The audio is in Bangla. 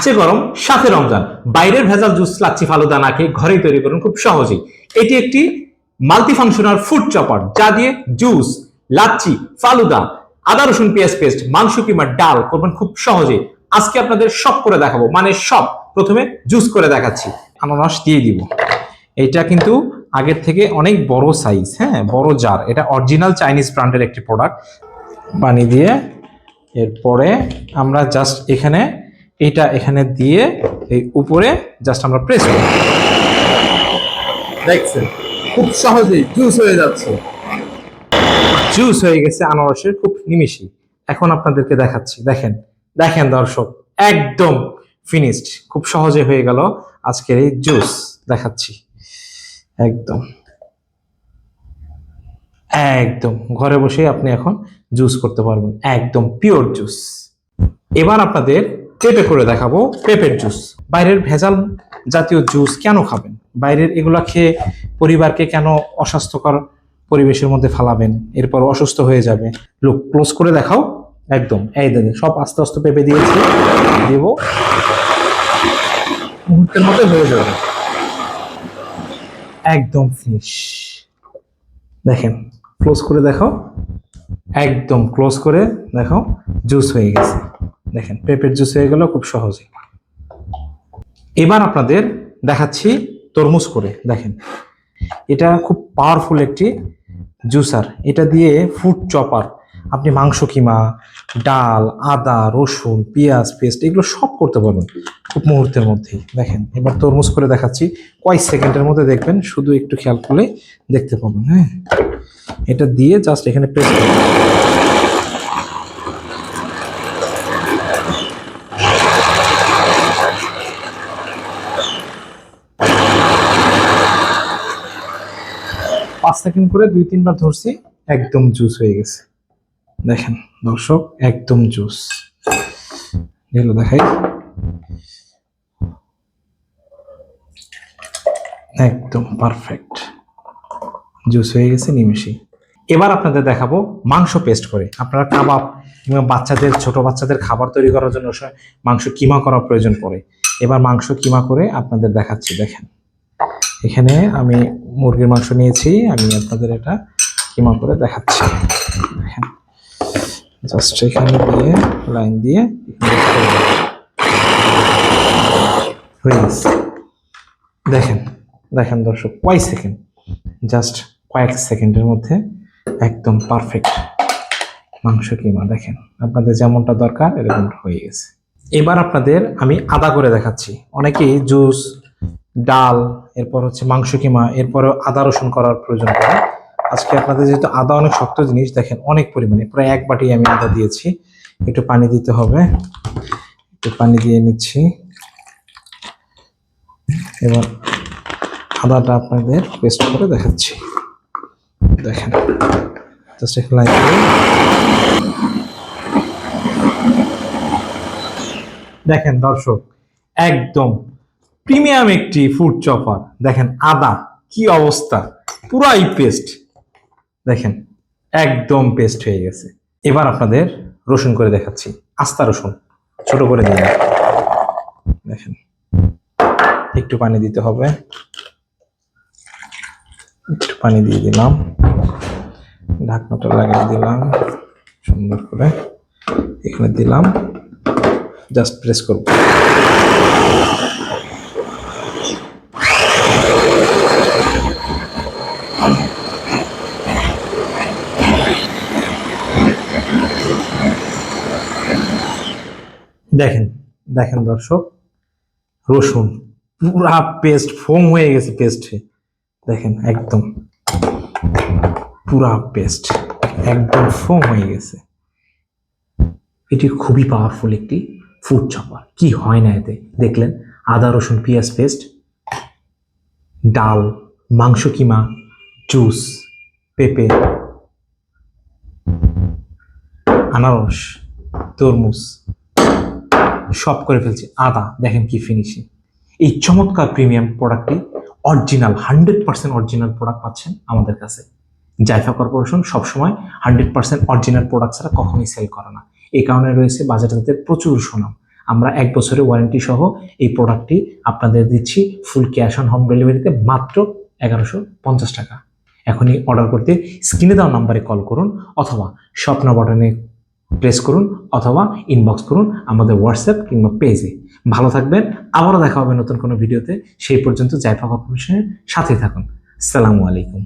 আসছে গরম সাথে রমজান। বাইরের ভেজাল জুস, লাচ্ছি, ফালুদা না খেয়ে ঘরেই তৈরি করুন খুব সহজেই। এটি একটি মাল্টিফাংশনাল ফুড চপার যা দিয়ে জুস, লাচ্ছি, ফালুদা, আদা, রসুন, পেঁয়াজ পেস্ট, মাংস কিংবা ডাল করবেন খুব সহজে আজকে আপনাদের সব করে দেখাবো মানে সব। প্রথমে জুস করে দেখাচ্ছি। আনারস দিয়ে দিব। এটা কিন্তু আগের থেকে অনেক বড় সাইজ হ্যাঁ বড় জার এটা অরিজিনাল চাইনিজ ব্র্যান্ডের একটি প্রোডাক্ট পানি দিয়ে এরপরে আমরা জাস্ট এখানে এটা এখানে দিয়ে এই উপরে জাস্ট আমরা প্রেস করি দেখছেন খুব সহজেই জুস হয়ে যাচ্ছে। জুস হয়ে গেছে আনারসের খুব নিমিষই। এখন আপনাদেরকে দেখাচ্ছি দেখেন দেখেন দর্শক একদম ফিনিশড খুব সহজে হয়ে গেল আজকের এই জুস দেখাচ্ছি। একদম। একদম ঘরে বসেই আপনি এখন জুস করতে পারবেন একদম পিওর জুস এবার আপনাদের পেঁপে করে দেখাবো। পেঁপের জুস বাইরের ভেজাল জাতীয় জুস কেন খাবেন? বাইরের এগুলা খেয়ে পরিবারকে কেন অস্বাস্থ্যকর পরিবেশের মধ্যে ফালাবেন? এরপর অসুস্থ হয়ে যাবে। লোক ক্লোজ করে দেখাও। একদম। এই দেখেন সব আস্তে আস্তে পেঁপে দিয়েছি। দেব। মুহূর্তের মধ্যে হয়ে যাবে। একদম ফিনিশ দেখেন ক্লোজ করে দেখাও। একদম ক্লোজ করে দেখো জুস হয়ে গেছে। দেখেন পেঁপের জুস হয়ে গেল খুব সহজে এবার আপনাদের দেখাচ্ছি তরমুজ করে, দেখেন। এটা খুব পাওয়ারফুল একটি জুসার এটা দিয়ে ফুড চপার আপনি মাংস কিমা, ডাল, আদা, রসুন, পেঁয়াজ, পেস্ট, এগুলো সব করতে পারবেন খুব মুহূর্তের মধ্যেই। দেখেন, এবার তরমুজ করে দেখাচ্ছি। কয়েক সেকেন্ডের মধ্যে দেখবেন, শুধু একটু খেয়াল করলে দেখতে পাবেন হ্যাঁ। এটা দিয়ে জাস্ট এখানে প্রেস পাঁচ সেকেন্ড করে দুই, তিনবার ধরছি, একদম জুস হয়ে গেছে। দেখেন, দর্শক, একদম জুস এগুলো দেখাই। একদম পারফেক্ট জুস হয়ে গেছে, নিমেষেই। এবার আপনাদের দেখাবো মাংস পেস্ট করে। আপনারা কাবাব কিংবা বাচ্চাদের, ছোট বাচ্চাদের খাবার তৈরি করার জন্য মাংস কিমা করার প্রয়োজন পড়ে। এবার মাংস কিমা করে আপনাদের দেখাচ্ছি, দেখেন। এখানে আমি মুরগির মাংস নিয়েছি, আমি আপনাদের এটা কিমা করে দেখাচ্ছি। দেখেন জাস্ট এখানে দিয়ে লাইন দিয়ে হয়ে গেছে। দেখেন দেখেন দর্শক, কয় সেকেন্ড জাস্ট কয়েক সেকেন্ডের মধ্যে একদম পারফেক্ট মাংস কিমা, দেখেন। আপনাদের যেমনটা দরকার এরকমটা হয়ে গেছে। এবার আপনাদের আমি আদা করে দেখাচ্ছি। অনেকেই জুস ডাল, এরপর হচ্ছে মাংস কিমা, এরপরে আদা রসুন করার প্রয়োজন পড়ে। আজকে আপনাদের যেহেতু আদা অনেক শক্ত জিনিস, দেখেন অনেক পরিমাণে, প্রায় এক বাটি আমি আদা দিয়েছি। একটু পানি দিতে হবে। একটু পানি দিয়ে নিচ্ছি। এবার আদাটা আপনাদের পেস্ট করে দেখাচ্ছি। দেখেন দেখেন দর্শক, একদম প্রিমিয়াম একটি ফুড চপার দেখেন আদা, কি অবস্থা? পুরাই পেস্ট দেখেন, একদম পেস্ট হয়ে গেছে। এবার আপনাদের রসুন করে দেখাচ্ছি। আস্তা রসুন, ছোট করে দিন দেখেন, একটু পানি দিতে হবে। একটু পানি দিয়ে দিলাম। ঢাকনাটা লাগিয়ে দিলাম, সুন্দর করে। এখানে দিলাম, জাস্ট প্রেস করব। দেখেন দেখেন দর্শক, রসুন, পুরা পেস্ট ফোম হয়ে গেছে পেস্টে দেখেন, একদম পুরা পেস্ট একদম ফোম হয়ে গেছে। এটি খুবই পাওয়ারফুল একটি ফুড চপার কি হয় না এতে? দেখলেন, আদা, রসুন, পেঁয়াজ পেস্ট ডাল, মাংস কিমা জুস পেঁপে, আনারস, তরমুজ। সব করে ফেলছি। আদা, দেখেন কি ফিনিশিং এই চমৎকার প্রিমিয়াম প্রোডাক্টটি original hundred percent original product পাচ্ছেন আমাদের কাছে। জাইফা কর্পোরেশন সবসময় হান্ড্রেড পার্সেন্ট অরিজিনাল প্রোডাক্ট ছাড়া কখনোই সেল করে না। এই কারণে রয়েছে বাজারে তাদের প্রচুর সুনাম। আমরা এক বছরের ওয়ারেন্টি সহ এই প্রোডাক্টটি আপনাদের দিচ্ছি ফুল ক্যাশ অন হোম ডেলিভারিতে মাত্র এগারোশো পঞ্চাশ টাকা। এখনই অর্ডার করতে স্ক্রিনে দেওয়া নাম্বারে কল করুন অথবা স্বপ্ন বাটনে প্রেস করুন অথবা ইনবক্স করুন আমাদের হোয়াটসঅ্যাপ কিংবা পেজে ভালো থাকবেন, আবারও দেখা হবে নতুন কোনো ভিডিওতে। সেই পর্যন্ত জাইফা কর্পোরেশনের সাথেই থাকুন। সালামু আলাইকুম।